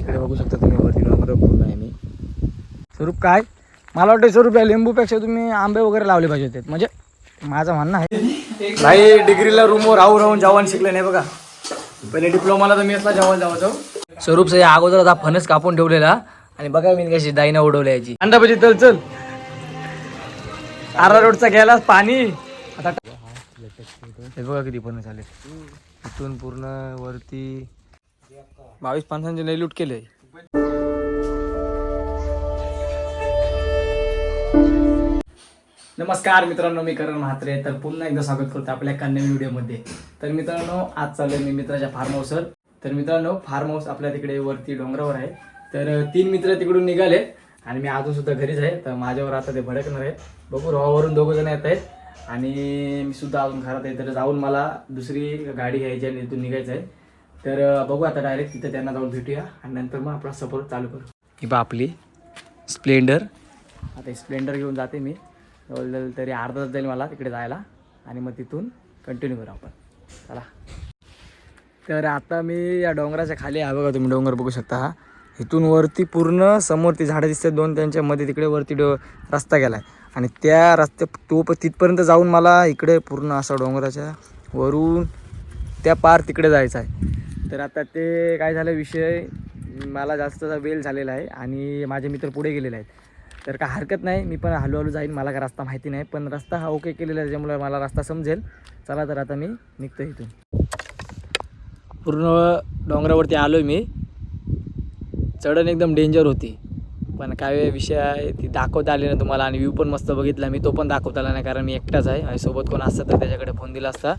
इकडे बघू शकता तुम्ही वरती डोंगर पूर्ण आहे मी. स्वरूप काय? मला वाटतं स्वरूप या लिंबूपेक्षा तुम्ही आंबे वगैरे लावले पाहिजे होते. म्हणजे माझं म्हणणं आहे. नाही डिग्रीला रूमवर राहू राहून जवान शिकले नाही बघा. पहिले डिप्लोमाला तर मी असला जवान जावायचो स्वरूप या अगोदर आता फणस कापून ठेवलेला. आणि बघा मी कशी दाईना उडवली याची. अंडा पाहिजे चल चल. आरा रोडचा घ्यायला पाणी. आता हे बघा किती फणस आले. इथून पूर्ण वरती बावीस माणसांचे लई लूट केले. नमस्कार मित्रांनो मी करण म्हात्रे. तर पुन्हा एकदा स्वागत करतो आपल्या एका नवीन व्हिडिओमध्ये. तर मित्रांनो आज चाललोय मी मित्राच्या फार्म हाऊसवर तर मित्रांनो फार्म हाऊस आपल्या तिकडे वरती डोंगरावर आहे. तर तीन मित्र तिकडून निघाले आणि मी अजून सुद्धा घरीच आहे. तर माझ्यावर आता ते भडकणार आहेत. बघू रोहावरून दोघं जण येत आहेत. आणि मी सुद्धा अजून घरात आहे तर जाऊन मला दुसरी गाडी घ्यायची आणि इथून निघायचं आहे. तर बघू आता डायरेक्ट तिथे त्यांना जाऊन भेटूया आणि नंतर मग आपला सफर चालू करू. ही बा आपली स्प्लेंडर. आता स्प्लेंडर घेऊन जाते मी. जवळजवळ तरी अर्धा तास जाईल मला तिकडे जायला. आणि मग तिथून कंटिन्यू करू आपण. चला. तर आता मी या डोंगराच्या खाली आहे. बघा तुम्ही डोंगर बघू शकता हा. इथून वरती पूर्ण समोर ती झाडं दिसतात. दोन त्यांच्या मध्ये तिकडे वरती डो रस्ता गेला आहे आणि त्या रस्त्या तो प- तिथपर्यंत जाऊन मला इकडे पूर्ण असा डोंगराच्या वरून त्या पार तिकडे जायचं आहे. तर आता ते काय झालं विषय मला जास्त वेळ झालेला आहे आणि माझे मित्र पुढे गेलेले आहेत. तर काय हरकत नाही मी पण हळूहळू जाईन मला का रस्ता माहिती नाही पण रस्ता हा ओके केलेला आहे त्याच्यामुळे मला रस्ता समजेल. चला तर आता मी निघतो इथून. पूर्ण डोंगरावरती आलो आहे मी. चढण एकदम डेंजर होती. पण काय विषय आहे ती दाखवता आली ना तुम्हाला आणि व्ह्यू पण मस्त बघितला मी तो पण दाखवता आला नाही कारण मी एकटाच आहे. आणि सोबत कोण असतं तर त्याच्याकडे फोन दिला असता.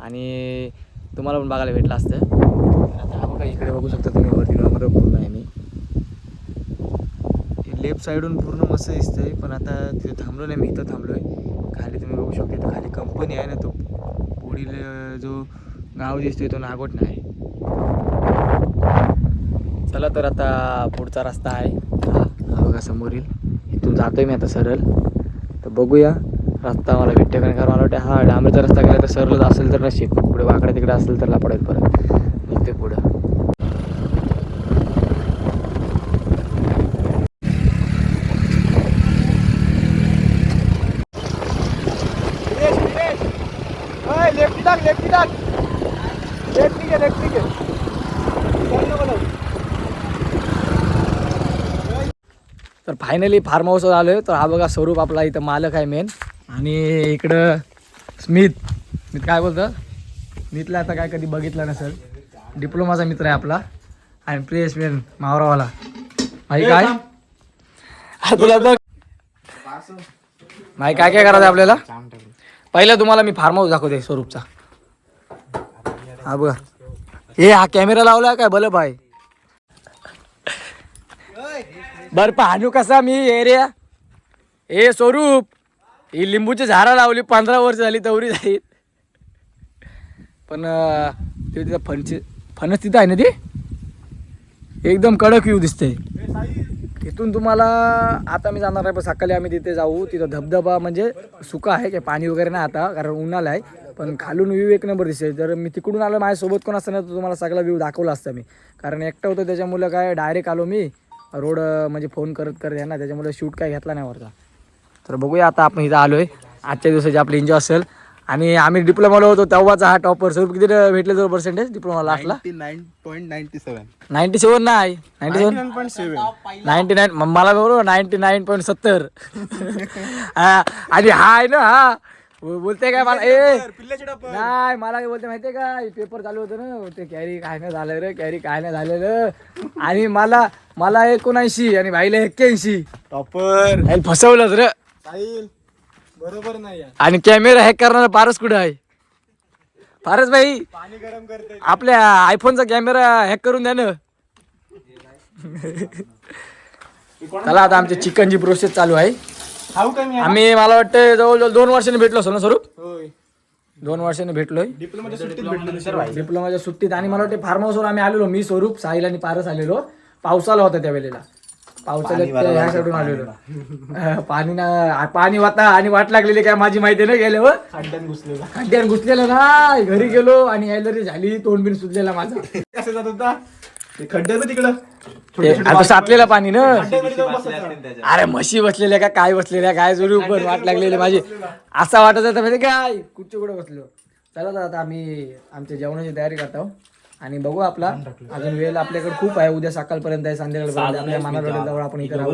आणि तुम्हाला पण बघायला भेटलं असतं. तर इकडे बघू शकता तुम्ही वरती डोंगर पूर्ण आहे मी. लेफ्ट साईडून पूर्ण मस्त दिसतंय पण आता तिथं थांबलो नाही मी इथं थांबलो आहे खाली तुम्ही बघू शकता इथं खाली कंपनी आहे ना तो पुढील जो गाव दिसतोय तो नागोट नाही चला तर आता पुढचा रस्ता आहे. हा बघा समोरील इथून जातोय मी आता सरळ. तर बघूया रस्ता मला भेटते कारण कारण मला वाटतं हा डांबरचा रस्ता गेला तर सरळच असेल तर नशीब. पुढे वाकडे तिकडे असेल तर पडेल परत निघते पुढं तर फायनली फार्म हाऊसवर आलो आहे तर हा बघा स्वरूप आपला इथं मालक आहे मेन आणि इकडं स्मित स्मित काय बोलतं? स्मितला आता काय कधी बघितलं नसेल. डिप्लोमाचा मित्र आहे आपला. आणि प्रियस मेन मावरावाला. माही काय? तुला माही काय काय करायचं आपल्याला? पहिला तुम्हाला मी फार्म हाऊस दाखवते स्वरूपचा. हा बघा. हे हा कॅमेरा लावला काय? बलब आहे. बर पाहणू कसा मी एरिया? हे स्वरूप ही लिंबूची झाडं लावली पंधरा वर्ष झाली तवरी जाईल पण ते तिथं फणची फणस तिथं आहे ना ती? एकदम कडक येऊ दिसते तिथून तुम्हाला आता मी जाणार आहे पण सकाळी आम्ही तिथे जाऊ. तिथं धबधबा म्हणजे सुका आहे काय पाणी वगैरे नाही आता कारण उन्हाळा आहे. पण खालून व्ह्यू एक नंबर दिसते जर मी तिकडून आलो माझ्यासोबत कोण असतं ना तर तुम्हाला सगळा व्ह्यू दाखवला असता मी. कारण एकटं होतं त्याच्यामुळं काय डायरेक्ट आलो मी. रोड म्हणजे फोन करत करत आहे ना त्याच्यामुळे शूट काय घेतला नाही वरचा. तर बघूया आता आपण इथं आलो आहे आजच्या दिवसाची आपली एन्जॉय असेल. आणि आम्ही डिप्लोमाला होतो तेव्हाचा हा टॉपर स्वरूप किती भेटले जो पर्सेंटेज डिप्लोमा लास्टला nine point ninety seven ninety seven नाही. Ninety seven point seven ninety nine मला बरोबर नाईन्टी नाईन पॉईंट सत्तर आणि हा आहे ना हा. बोलते काय मला? ए! नाही मला काय बोलते माहितीये का? पेपर चालू होतं ना ते कॅरी काय नाही झालं रे कॅरी काय नाही झालेलं आणि मला मला एकोणऐंशी आणि भाईला एक्क्याऐंशी. टॉपर आणि फसवलंच रे. साहिल बरोबर नाही यार. आणि कॅमेरा हॅक करणारा पारस कुठं आहे? पारस भाई पाणी गरम करते आपल्या आयफोनचा कॅमेरा हॅक करून द्या ना. चला आता आमची चिकनची प्रोसेस चालू आहे. खाऊ का मी आम्ही मला वाटतं जवळजवळ दोन वर्षांनी भेटलो असतो ना स्वरूप? होय. दोन वर्षांनी भेटलोय. डिप्लोमाच्या सुट्टीत भेटलो सर डिप्लोमाच्या सुट्टीत आणि मला वाटते फार्म हाऊसवर आम्ही आलेलो मी स्वरूप साहिल आणि पारस आलेलो. पावसाला होता त्या वेळेला. पावसाळ्यात ह्या साईडून आलेलो. पाणी ना पाणी वाता आणि वाट लागलेली काय माझी माहिती नाही गेल्यावर घुसलेला. खड्ड्यात घुसलेलं ना घरी गेलो आणि यायला झाली तोंड बिन सुटलेला माझा. कसं जात होता? ते खड्ड्यात तिकडं? ते आता साचलेलं पाणी ना. अरे म्हशी बसलेल्या का काय बसलेल्या काय जोडी पण वाट लागलेली माझी. असा वाटत होता म्हणजे काय कुठच्या कुठं बसलो? चला तर आता आम्ही आमच्या जेवणाची तयारी करतो. आणि बघू आपला. अजून वेळ आपल्याकडे खूप आहे. उद्या सकाळपर्यंत आहे संध्याकाळपर्यंत आपल्या जवळ आपण इकडे राहू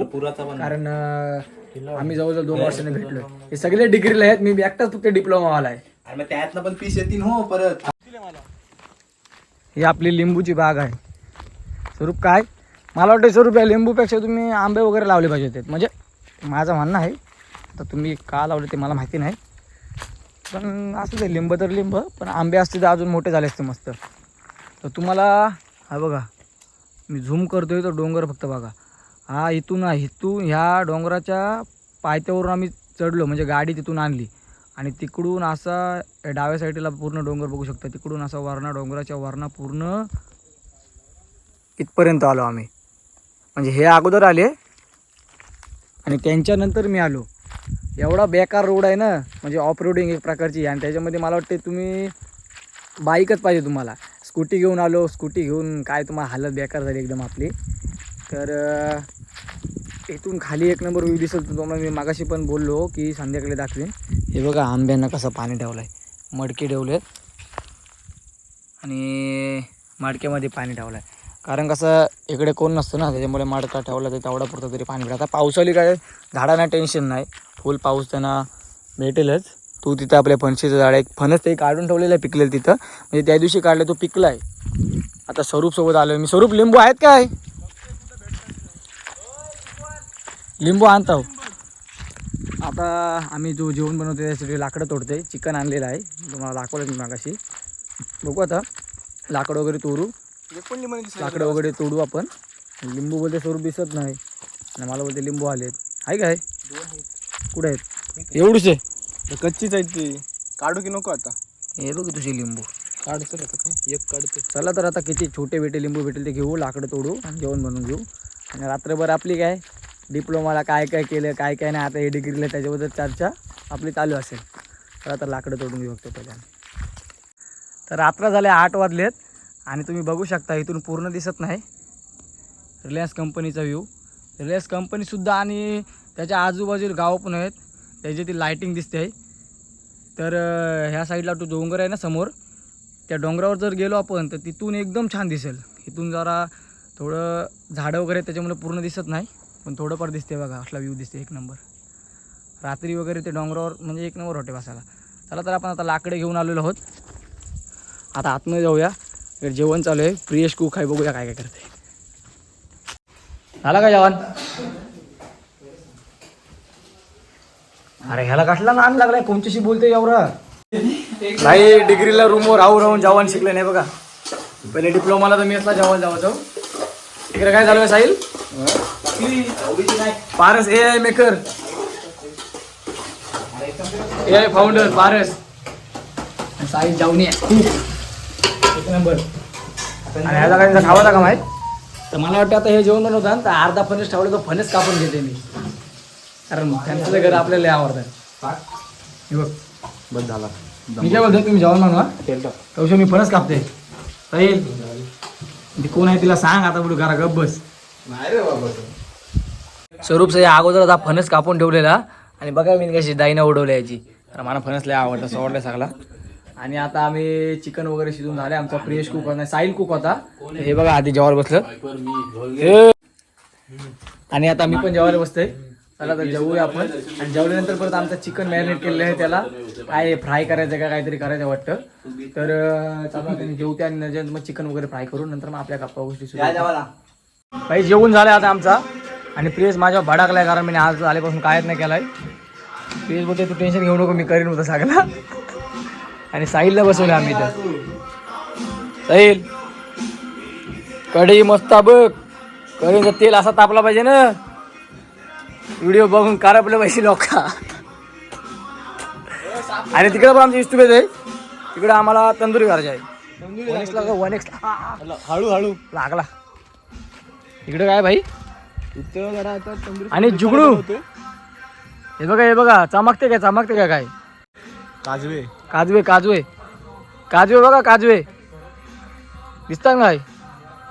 कारण अं, आम्ही जवळजवळ दोन वर्षांनी भेटलो. हे सगळे डिग्रीला आहेत. मी एकटाच फक्त डिप्लोमा वाला आहे मग त्यातनं पण पीस येतील हो परत. ही आपली लिंबूची बाग आहे. स्वरूप काय? मला वाटतं स्वरूप रुपया लिंबूपेक्षा तुम्ही आंबे वगैरे लावले पाहिजे होते. म्हणजे माझं म्हणणं आहे आता तुम्ही का लावले ते मला माहिती नाही. पण असं ते लिंब तर लिंब पण आंबे असते तर अजून मोठे झाले असते मस्त. तर तुम्हाला हा बघा मी झूम करतोय तर डोंगर फक्त बघा. हा इथून आहे इथून ह्या डोंगराच्या पायथ्यावरून आम्ही चढलो म्हणजे गाडी तिथून आणली. आणि तिकडून असा डाव्या साईडला पूर्ण डोंगर बघू शकता. तिकडून असा वरणा डोंगराच्या वरणा पूर्ण इथपर्यंत आलो आम्ही. म्हणजे हे अगोदर आले. आणि त्यांच्यानंतर मी आलो. एवढा बेकार रोड आहे ना म्हणजे ऑफ रोडिंग एक प्रकारची आणि त्याच्यामध्ये मला वाटते तुम्ही बाईकच पाहिजे तुम्हाला. स्कूटी घेऊन आलो स्कूटी घेऊन काय तुम्हाला हालत बेकार झाली एकदम आपली. तर इथून खाली एक नंबर व्ह्यू दिसत तुम्हाला मी मागाशी पण बोललो की संध्याकाळी दाखवेन. हे बघा आंब्यांना कसं पाणी ठेवलं आहे मडके ठेवलेत. आणि मडक्यामध्ये पाणी ठेवलं आहे कारण कसं इकडे कोण नसतं ना त्याच्यामुळे मडका ठेवला तर तेवढा पुरतं तरी पाणी भेटतं. आता पावसाळी काय झाडांना टेन्शन नाही. फुल पाऊस त्यांना भेटेलच. तू तिथं आपल्या फणशीचं झाड आहे फणस ते काढून ठेवलेलं आहे पिकलेलं तिथं. म्हणजे त्या दिवशी काढलं तो पिकला आहे आता स्वरूपसोबत आलो मी. स्वरूप लिंबू आहेत काय? लिंबू आणतो हो. आता आम्ही जो जेवण बनवतो त्यासाठी लाकडं तोडते चिकन आणलेलं आहे. तुम्हाला दाखवलं मी मागाशी. बघू आता. लाकडं वगैरे तोडू. दिसलं. लाकडं वगैरे तोडू आपण. लिंबू बोलते स्वरूप दिसत नाही. आणि मला बोलते लिंबू आलेत. आहे काय? कुठे आहेत? एवढूच आहे. हे कच्चीच आहेत ती. काढू की नको आता? हे बघ तुझे लिंबू. काढतो आता काय? एक काढतो. चला तर आता किती छोटे भेटे लिंबू भेटेल ते घेऊ लाकडं तोडू आणि जेवण बनवून घेऊ. आणि रात्रभर आपली काय? डिप्लोमाला काय काय केलं काय काय नाही आता हे डिग्रीला त्याच्याबद्दल चर्चा आपली चालू असेल. तर लाकडं तोडून घेऊ फक्त पहिल्या तर रात्र झाले आठ वाजलेत. आणि तुम्ही बघू शकता इथून पूर्ण दिसत नाही. रिलायन्स कंपनीचा व्ह्यू रिलायन्स कंपनीसुद्धा आणि त्याच्या आजूबाजूला गावं पण आहेत. त्याची ती लायटिंग दिसते आहे. तर ह्या साईडला तो डोंगर आहे ना समोर. त्या डोंगरावर जर गेलो आपण तर तिथून एकदम छान दिसेल. इथून जरा थोडं झाडं वगैरे त्याच्यामुळे पूर्ण दिसत नाही. पण थोडंफार दिसते बघा असला व्ह्यू दिसते एक नंबर रात्री वगैरे ते डोंगरावर म्हणजे एक नंबर होते बसायला चला तर आपण आता लाकडे घेऊन आलेलो आहोत. आता आतमध्ये जाऊया. जेवण चालू आहे. प्रियश कुक आहे. बघूया काय काय करते झाला का जेवण? अरे ह्याला कसला नान लागलाय? कोणच्याशी बोलते एवढं? नाही डिग्रीला रूमवर राहू राहून जेवण शिकले नाही बघा. पहिले डिप्लोमाला तर असला जेवण जावं इकडे काय झालं Sahil? Paras A I maker A I founder Paras. Sahil जाऊनी खूप नंबर. आणि ह्याला काय खावा का माहीत? तर मला वाटतं आता हे जेवण बनवतात तर अर्धा फणस ठेवलं तर फणस कापून घेते मी. कारण त्यांचं घर आपल्याला लय आवडतात हे बघ. बस झाला. मी काय बोलतो तुम्ही जेवण बनवा. तेल तवशे मी फणस कापते. राहील. ती कोण आहे तिला सांग आता बोलू घरा गप बस. नाही रे बाबा. स्वरूप सही अगोदर आता फणस कापून ठेवलेला. आणि बघा मी कशी दाईनं उडवली याची मला फणस लय आवडतं आवडलं सगळा. आणि आता आम्ही चिकन वगैरे शिजून झाले आमचा प्रियश कुक होता. साहिल कुक होता. हे बघा आधी जेवायला बसलं. आणि आता मी पण जेवायला बसतोय. चला तर जेवूया आपण. आणि जेवल्यानंतर परत आमचं चिकन मॅरिनेट केलेलं आहे त्याला. काय फ्राय करायचं का काहीतरी करायचं वाटतं. तर चला आणि नंतर मग चिकन वगैरे फ्राय करून नंतर मग आपल्या गप्पा गोष्टी सुरू. भाई जेवून झालं आता आमचा. आणि प्रियस माझ्या भडाकलाय कारण मी आज आल्यापासून कायच नाही केलाय. प्रियस बोलते तू टेन्शन घेऊ नको मी करीन होतं सगळं. आणि साहिलला बसवलं आम्ही इथं साहिल कढई मस्त बघ. कढईचं तेल असा तापला पाहिजे ना. व्हिडिओ बघून कारपलं पाहिजे लोक. आणि तिकडे पण आमची इस्तुबेत आहे. तिकडे आम्हाला तंदुरी करायची आहे. वन एक्स लागला वन एक्स हळू हळू लागला. इकडे काय भाई? आणि जुगडू हे बघा हे बघा. चमकते काय चमकते काय काय? काजवे. काजवे काजवे. काजवे बघा काजवे. दिसतात काय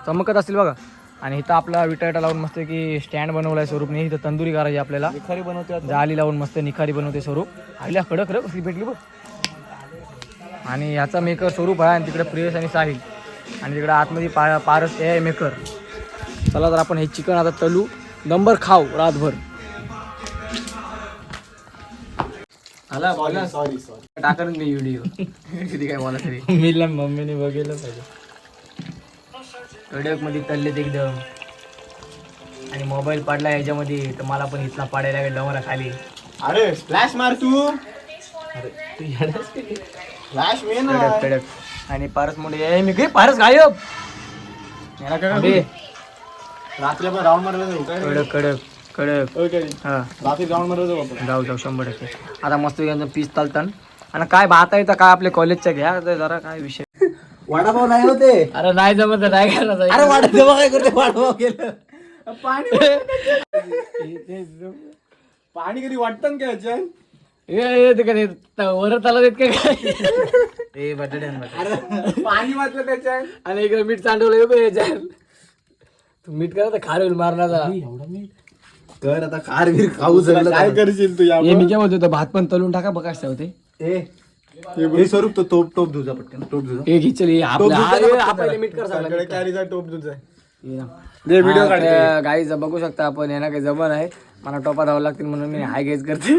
चमकत असतील बघा. आणि इथं आपला विटाटा लावून मस्त की स्टँड बनवला आहे स्वरूपने. इथं तंदुरी करायची आपल्याला. निखारी बनवते. जाली लावून मस्त निखारी बनवते स्वरूप. आईला कडक कडक कसली भेटली बघ. आणि याचा मेकर स्वरूप आहे आणि तिकडे प्रियस आणि साहिल. आणि तिकडे आतमध्ये पा पारस हे आहे मेकर चला तर आपण हे चिकन आता तलू. नंबर खाऊ रातभर. आला बोला. सॉरी सॉरी टाकन मी व्हिडिओ किती काय बोला तरी. मीला मम्मीने बघितलं पाहिजे. कडकमध्ये तल्लेत एकदम. आणि मोबाईल पडला याच्यामध्ये तर मला पण इथला पाडायला लागेल डोंगरा खाली. अरे स्प्लॅश मार तू. फ्लॅश मे ना कडक कडक आणि पारस ए, मी काय पारस गायब. याला काय अबे, रात्री आपण राऊंड मारला जाऊ काय? कडक कडक कडक. ओके हा. रात्री राऊंड मारला जाऊ आपण. जाऊ जाऊ शंभर टक्के. आता मस्त पीस चालतं. आणि काय भात आहे तर काय आपल्या कॉलेजच्या घ्या तर जरा काय विषय. वडापाव नाही होते. अरे नाही जमत नाही करायचं अरे वडापाव काय करते वडापाव केलं. पाणी कधी वाटतं का याच्यात वरत आला देत काय? बटाटे. पाणी वाटलं त्याच्यात. आणि इकडे मीठ बघ याच्यात. तू मीठ करा तर खार होईल मारण्याचा कर आता कार बीर खाऊ काय सगळं करशील तू या हे मी काय बोलतो भात पण तलून टाका बघा कसं होते ए हे स्वरूप तो टोप टोप धुजा पटकन टोप धुजा. हे हे आपलं हा, हे कर सगळे कॅरीचा टोप तुझा गाईचा बघू शकता आपण यांना काही जमन आहे. मला टोपा धावं लागतील म्हणून मी हाय गेज करते.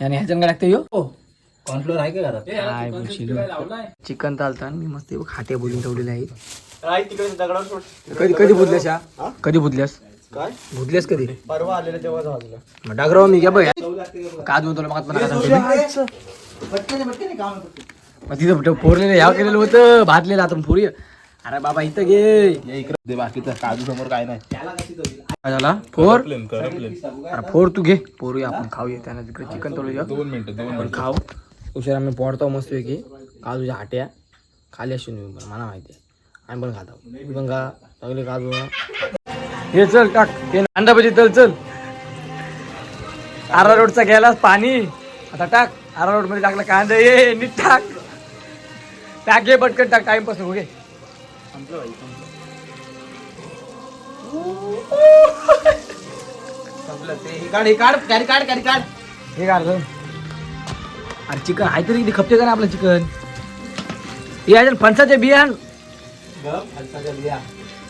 आणि ह्याच्यानं काय लागतं यो? कॉर्नफ्लोअर आहे का घरात? काय बोलशील चिकन चालतं मी मस्त खाटे बोलून ठेवलेले आहे राय तिकडे दगडावर सोड. कधी कधी बुदल्यास या कधी बुदल्यास? काय? बुदल्यास कधी? परवा आलेलं तेव्हा वाजलं. मग डागराव मी घ्या बघ काज बोलतो मग पण. मग तिथं फोरलेलं ह्या केलेलं होतं भातलेलं आता फोरी अरे बाबा इथं घे. ये इकडे. बाकीचं काजू समोर काय नाही. काय झाला? फोर प्लेन कर प्लेन अरे फोर तू घे. फोरूया आपण खाऊया त्यानं तिकडे. चिकन तोलूया दोन मिनिटं दोन आपण खाऊ. उशिरा आम्ही पोडतो मस्त पैकी. काजूच्या हाट्या खाली असून मला माहिती आहे. आम्ही पण खातो मी पण खा सगळे काजू हे चल टाक हे अंडा भजी चल चल आरा रोडचा घ्यायला पाणी आता टाक आरा रोडमध्ये टाकलं कांदा ये नीट टाक टाक ये पटकन टाक टाइमपास नको घे संपलं ते हे काढ हे काढ काढ कॅरी काढ हे अरे चिकन आहे तरी खपते का ना आपलं चिकन हे आहे फणसाचे बियाण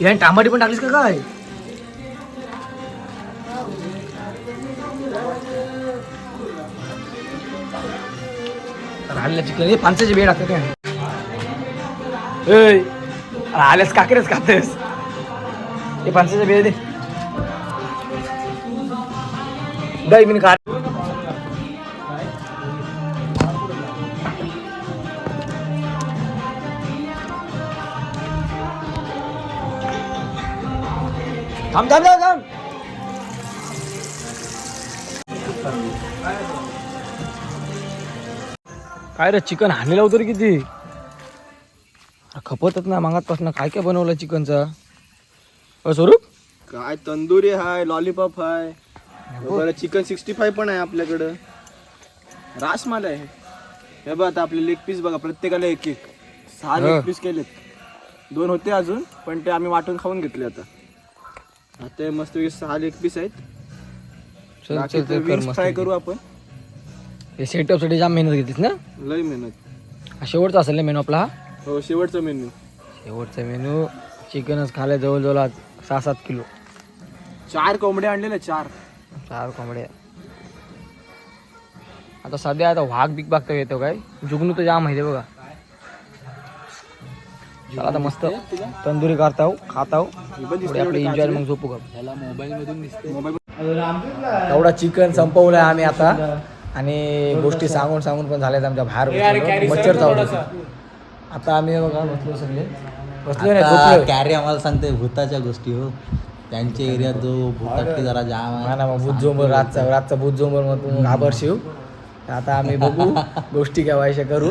या टामाटी पण टाकलीस का काय? राहिल्या चिकन. हे बेड बिया काय? आल्यास काकरेच खातेस. हे फणसाचे बेड दे. मी खा. थांब थांब थांब काय रे चिकन हाणलेलं होतं रे किती? खपतच ना मागातपासून काय काय बनवलं चिकनचा? अ स्वरूप? काय तंदुरी हाय लॉलीपॉप हाय. बरं चिकन सिक्स्टी फाय पण आहे आपल्याकडं. रासमाला आहे. हे बघ आता आपले लेग पीस बघा प्रत्येकाला एक एक. सहा. लेग पीस केलेत. दोन होते अजून पण ते आम्ही वाटून खाऊन घेतले आता. आता मस्त सहा लेग पीस आहेत. कर आपण. हे सेटअपसाठी जाम मेहनत घेतलीस ना? लय मेहनत. हा शेवटचा असेल ना मेनू आपला हा? हो शेवटचा मेन्यू शेवटचा मेनू चिकनच खाल्लं जवळजवळ आज सहा सात किलो. चार कोंबडे आणलेले चार. चार कोंबड्या आता सध्या आता वाघ बिग बघता येतो काय? जुगनू तर जाम माहिती बघा. चला आता मस्त तंदुरी करताव खाताव. थोडी आपली एन्जॉय मग झोपू का एवढा चिकन संपवलाय आम्ही आता. आणि गोष्टी सांगून सांगून पण झाल्यात आमच्या बाहेर. मच्छर चावलं आता आम्ही बघा बसलो सगळे. बसलो नाही. कॅरी आम्हाला सांगते भूताच्या गोष्टी हो. त्यांच्या एरियात जो भूताटकी जरा जाम हा ना मग रातचा रातचा भूत जोंबर मग तू घाबर शिव आता आम्ही बघू गोष्टी केव्हायच्या करू.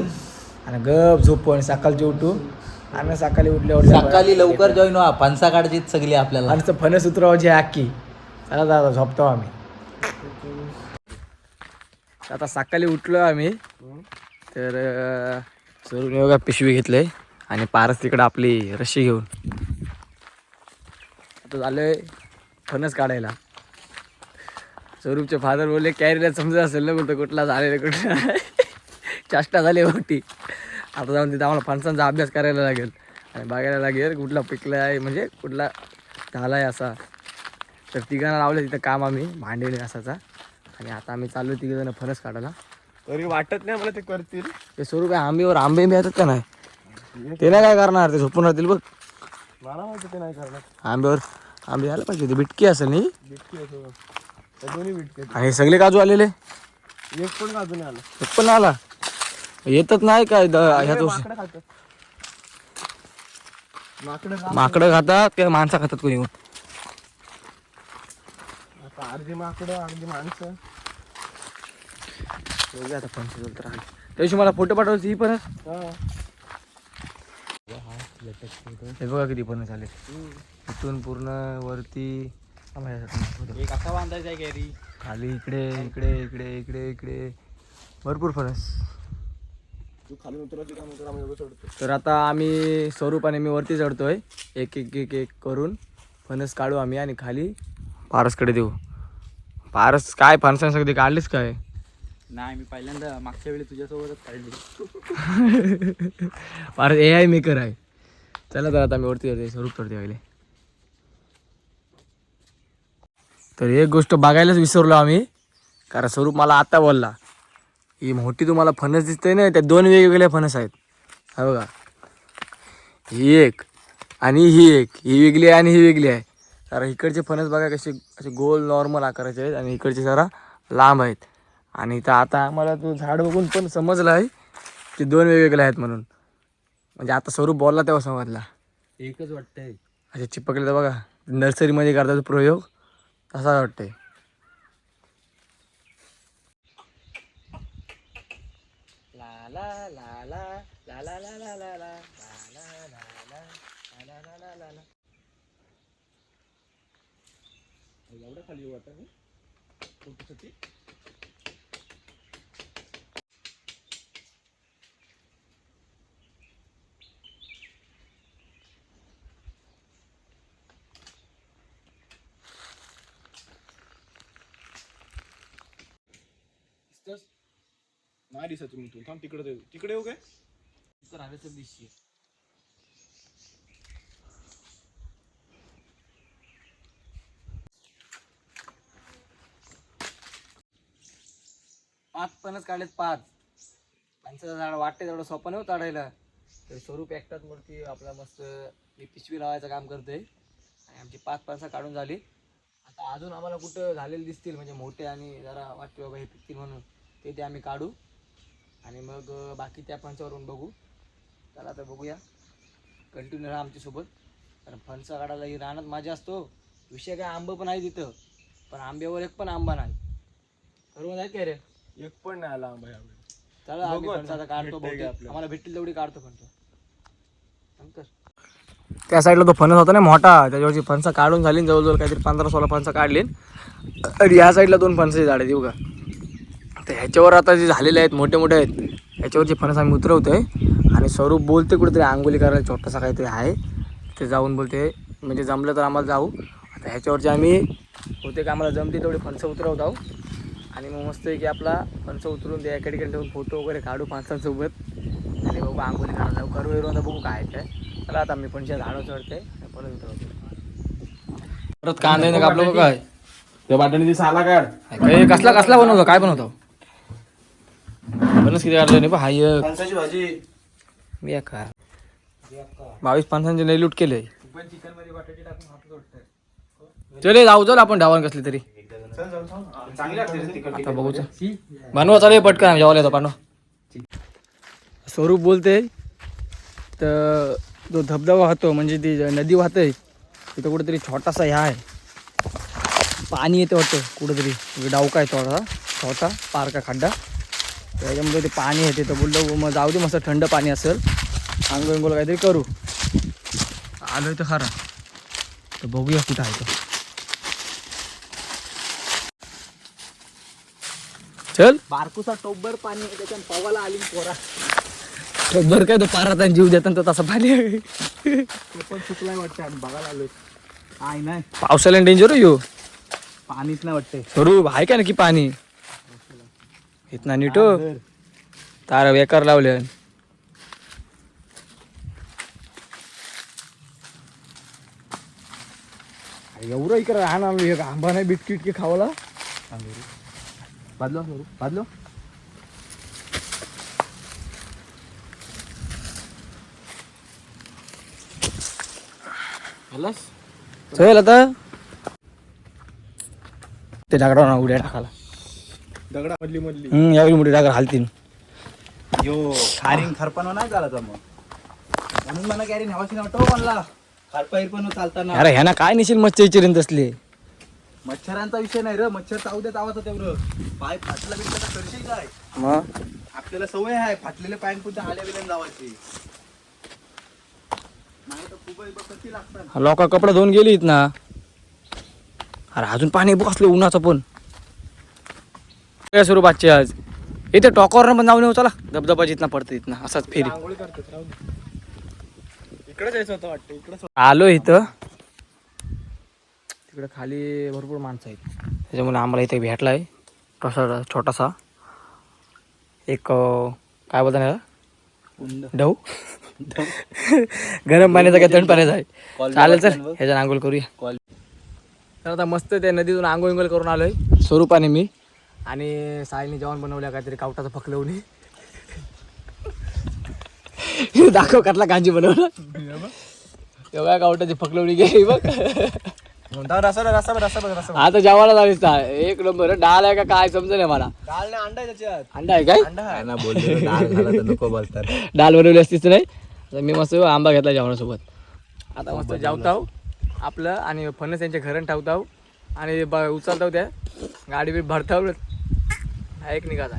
आणि गप झोपू आणि सकाळची उठू. आणि सकाळी उठल्यावर सकाळी लवकर जॉईन व्हा. फणसा काढची सगळी आपल्याला. आणि फणस उतरावाची आहे अख्खी. चला दादा झोपतो आम्ही. आता सकाळी उठलो आम्ही. तर सरून बघा पिशवी घेतले आणि पारस तिकडं आपली रशी घेऊन. आता झालंय फणस काढायला. स्वरूपचे फादर बोलले कॅरीला समजत असेल ना कुठं कुठला झालेलं कुठला. चाष्टा झाली मोठी आता जाऊन तिथं आम्हाला फणसांचा अभ्यास करायला लागेल. आणि बघायला लागेल कुठला पिकला आहे म्हणजे कुठला झाला आहे असा. तर तिघांना लावलं तिथं काम आम्ही भांडेने असाचा आणि आता आम्ही चाललो तिघ जण फणस काढायला. तरी वाटत नाही मला ते करतील. ते स्वरूप आहे आंबेवर आंबे बी येतात का नाही? ते नाही काय करणार ते झोपून राहतील बघ. मला माहिती ते नाही करणार. आंब्यावर आंबे आले पाहिजे ते बिटकी असेल नाही? बिटकी. त्या दोन्ही बिटके आणि सगळे काजू आलेले? एक पण अजून आलं. एक पण आला? येतच नाही काय द- ह्याच वर्षी माकडं खातं माकडं माकडं खातात किंवा माणसं खातात कोणी. पण. आता अर्धी माकडं अर्धी माणसं. बघूया आता फणस तर आले त्या दिवशी मला फोटो पाठवायची ही पण हा. हे बघा किती फणस आले इथून पूर्ण वरती आम्हाला याच्यातून एक असा बांधायचा आहे कॅरी खाली इकडे इकडे इकडे इकडे इकडे. भरपूर फणस तू खाली उतरायची काम उतरा आम्ही एवढं सोडतो तर आता आम्ही स्वरूप आणि मी वरती चढतोय. एक एक एक एक करून फणस काढू आम्ही आणि खाली पारसकडे देऊ. पारस काय फणसां सगळी काढलीच काय? नाही मी पहिल्यांदा मागच्या वेळी तुझ्यासोबतच काढली. पारस ए आय मेकर आहे. चला तर आता मी वरती जाते स्वरूप चढते पहिले. तर एक गोष्ट बघायलाच विसरलो आम्ही. कारण स्वरूप मला आता बोलला. ही मोठी तुम्हाला फणस दिसते ना त्या दोन वेगवेगळे फणस आहेत. हा बघा. ही एक आणि ही एक. ही वेगळी आहे आणि ही वेगळी आहे. कारण इकडचे फणस बघा कसे असे गोल नॉर्मल आकाराचे आहेत आणि इकडचे जरा लांब आहेत. आणि इथं आता आम्हाला तो झाड बघून पण समजलं आहे की दोन वेगवेगळे आहेत म्हणून. म्हणजे आता स्वरूप बोलला तेव्हा समजला. एकच वाटतंय. असे चिपकले तर बघा नर्सरीमध्ये करतात प्रयोग तसा वाटतंय. एवढं खाली येऊ आता मी फोटोसाठी नाही दिसत तुम्ही तू थांब तिकडे तिकडे येऊ काय पाच पणच काढलेत पाच. माणसाचं झाड वाटते तेवढं सोपं नाही हो काढायला. तर स्वरूप एकटाच मूर्ती आपला मस्त मी पिशवी लावायचं काम करते आणि आमची पाच पानसं काढून झाली. आता अजून आम्हाला कुठं झालेले दिसतील म्हणजे मोठे आणि जरा वाटते बाबा हे पिकतील म्हणून ते ते आम्ही काढू. आणि मग बाकी त्या पंचावरून बघू. चला आता बघूया. कंटिन्यू राहा आमच्यासोबत. कारण फणसा काढायला ही रानात माझ्या असतो. विषय काय आंबं पण आहे तिथं पण आंब्यावर एक पण आंबा नाही. बरोबर आहे काय रे? एक पण नाही आला आंबा यावेळी. चला आम्ही बघू फणस आता. काढतो भेटतंय का बहुतेक. आपल्याला? आम्हाला भेटतील तेवढी काढतो फणस. त्या साईडला तो फणस होता ना मोठा. त्याच्यावरची फणसं काढून झाली जवळजवळ काहीतरी पंधरा सोळा फणसं काढली. आणि ह्या साईडला दोन फणसाची झाडं देऊ का? तर ह्याच्यावर आता जे झालेले आहेत मोठे मोठे आहेत ह्याच्यावरची फणस आम्ही उतरवतोय आणि स्वरूप बोलते कुठेतरी आंघोली करायला छोटासा काहीतरी आहे. ते जाऊन बोलते म्हणजे जमलं तर आम्हाला जाऊ. आता ह्याच्यावरचे आम्ही होते का आम्हाला जमते तेवढे फणसं उतरवत आहो आणि मग मस्त की आपला फणस उतरून त्या एका ठिकाणी ठेवून फोटो वगैरे काढू माणसांसोबत. आणि बघू आंघोली करायला जाऊ. करू वरून आता बघू काय आहे काय. चला आता मी पण झाडं चढते परत उतरवतो. परत कांदा नाही कापलं का काय? त्या बाटाने दिसा आला काढ. काय कसला कसला बनवतो? काय बनवतो? फणस किती काढलं नाही हाय फणसाची भाजी. मी बावीस पानसांचे लई लूट केले. चिकनमध्ये बटाटे टाकून हात जोडतात चले जाऊ चल आपण डावान कसली तरी. आता बघू चल. बनवा चालेल पटकन आम्ही जेवायला येतो पानो स्वरूप बोलते. तर जो धबधबा वाहतो म्हणजे ती नदी वाहते तिथं कुठेतरी छोटासा ह्या आहे. पाणी येते वाटतं कुठेतरी. डावका आहे थोडासा छोटा पारका खड्डा. त्याच्यामध्ये ते पाणी येते तर बोललो मग जाऊ दे मस्त थंड पाणी असेल. आंघोळ अंघोळ काहीतरी करू. आलोय तर खरा. तर बघूया कुठं आहे तो. चल. बारकुसा टोबर पाणी त्याच्या पवाला आली पोरा. बरं काय तो पारात आणि जीव देतात तो तसा पाणी तो पण चुकलाय वाटतं आम्ही बघायला आलोय. काय नाही पावसाला डेंजर येऊ पाणीच नाही वाटते स्वरूप आहे का नक्की पाणी? इथना नीट. तार बेकार लावले. एवढं इकडे राहणार एक आंबा नाही बिटकी इटकी खावला. बाजलो बाजलो आता. ते दगडा उड्या टाकाला दगडा मधली मधली. हम्म यावेळी मोठी डागर हालतीन. यो खारीन खरपण नाही झाला तर मग. म्हणून मला कॅरी हवाशी नव्हतो म्हणला. खारपाईर पण चालताना. अरे ह्याना काय नेशील मच्छी विचारीन तसले? मच्छरांचा विषय नाही रे मच्छर चावू देत आवाज तेवढं. पाय फाटला बिटला तर करशील काय? मग? आपल्याला सवय आहे फाटलेले पाय पुढे आल्या बिल्या लावायची. नाही तर खूप बसती लागतात. लोक कपडे धुवून गेली ना. अरे अजून पाणी बसलं उन्हाचं पण. काय स्वरूपाचे आज? इथे टॉकवर पण जाऊन येऊ चला. धबधबा जिथना पडतं तिथनं असाच फेरी. आलो इथं. तिकडे खाली भरपूर माणसं आहेत. त्याच्यामुळे आम्हाला इथे भेटला आहे कसा छोटासा. एक काय बोलता ना ढऊ गरम पाण्याचा काय थंड पाण्याचा आहे. चालेल सर ह्याच्यात आंघोळ करूया. तर आता मस्त ते नदीतून आंघोळ इंघोळ करून आलोय. स्वरूपाने मी. आणि साईने जेवण बनवलं काहीतरी कावटाचं फकलवणी दाखव कटला कांजी बनवलं. तेव्हा कावटाची फकलवणी घे बघ. रसा रसा रसा रसा आता जेवायला जावीस ना एक नंबर डाल आहे का काय समज नाही मला. डाळ नाही अंडा आहे त्याच्यात. अंडा आहे काय? अंडा आहे. ना बोलले नको बोलतात. डाल बनवली असतीच नाही? तर मी मस्त आंबा घेतला जेवणासोबत. आता मस्त जेवताव आपलं आणि फणस यांच्या घरण ठेवताव आणि ब उचलताव त्या. गाडी बी भरताव. हा एक निघाला.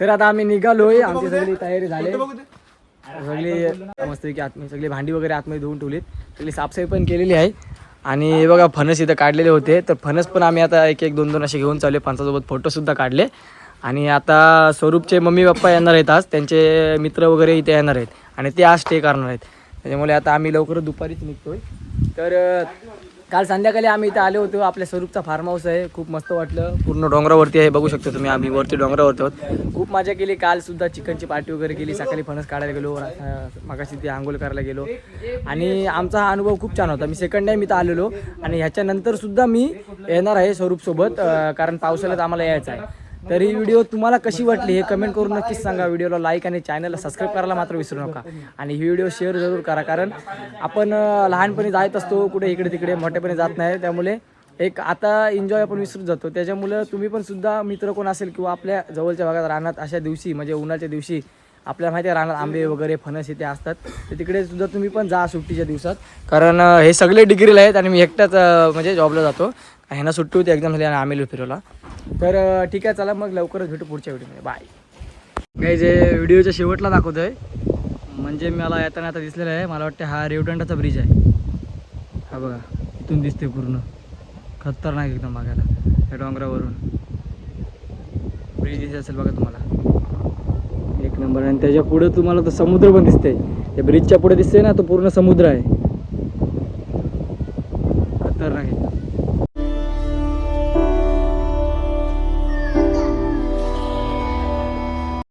तर आता आम्ही निघालोय. आमची सगळी तयारी झाली. सगळी मस्तपैकी आतमध्ये सगळी भांडी वगैरे आतमध्ये धुवून ठेवलीत. सगळी साफसफाई पण केलेली आहे. आणि हे बघा फणस इथं काढलेले होते. तर फणस पण आम्ही आता एक एक दोन दोन असे घेऊन चालले फणसासोबत फोटोसुद्धा काढले. आणि आता स्वरूपचे मम्मी पप्पा येणार आहेत आज. त्यांचे मित्र वगैरे इथे येणार आहेत. आणि ते आज स्टे करणार आहेत. त्याच्यामुळे आता आम्ही लवकरच दुपारीच निघतोय. तर काल संध्याकाळी आम्ही इथं आलो होतो. आपल्या स्वरूपचा फार्म हाऊस आहे. खूप मस्त वाटलं. पूर्ण डोंगरावरती आहे. बघू शकता तुम्ही आम्ही वरती डोंगरावरती आहोत. खूप मजा केली. काल सुद्धा चिकनची पार्टी वगैरे केली. सकाळी फणस काढायला गेलो. मगाशी ते आंघोळ करायला गेलो. आणि आमचा हा अनुभव खूप छान होता. मी सेकंड टाईम इथं आलेलो. आणि ह्याच्यानंतर सुद्धा मी येणार आहे स्वरूपसोबत कारण पावसाळ्यात आम्हाला यायचं आहे. तर ही व्हिडिओ तुम्हाला कशी वाटली हे कमेंट करून नक्कीच सांगा. व्हिडिओला लाईक आणि चॅनलला सबस्क्राईब करायला मात्र विसरू नका. आणि ही व्हिडिओ शेअर जरूर करा कारण आपण लहानपणी जात असतो कुठे इकडे तिकडे मोठेपणी जात नाही. त्यामुळे एक आता एन्जॉय आपण विसरून जातो. त्याच्यामुळं तुम्ही पण सुद्धा मित्र कोण असेल किंवा आपल्या जवळच्या भागात राहणार अशा दिवशी म्हणजे उन्हाच्या दिवशी आपल्याला माहिती आहे राहणार आंबे वगैरे फणस इथे असतात. तर तिकडे सुद्धा तुम्ही पण जा सुट्टीच्या दिवसात. कारण हे सगळे डिग्रीला आहेत आणि मी एकटाच म्हणजे जॉबला जातो. ह्यांना सुट्टी होती एक्झाम झाली आणि आम्ही फिरवला. तर ठीक आहे चला मग लवकरच भेटू पुढच्या व्हिडिओमध्ये. बाय काही जे व्हिडिओच्या शेवटला दाखवतो आहे म्हणजे मला येताना आता दिसलेलं आहे. मला वाटतं हा रेवदंडाचा ब्रिज आहे. हा बघा इथून दिसते पूर्ण. खतरनाक एकदम बघायला. या डोंगरावरून. ब्रिज दिसत असेल बघा तुम्हाला. एक नंबर आणि त्याच्या पुढे तुम्हाला तर समुद्र पण दिसते त्या ब्रिजच्या पुढे दिसते ना तो पूर्ण समुद्र आहे. खतरनाक आहे.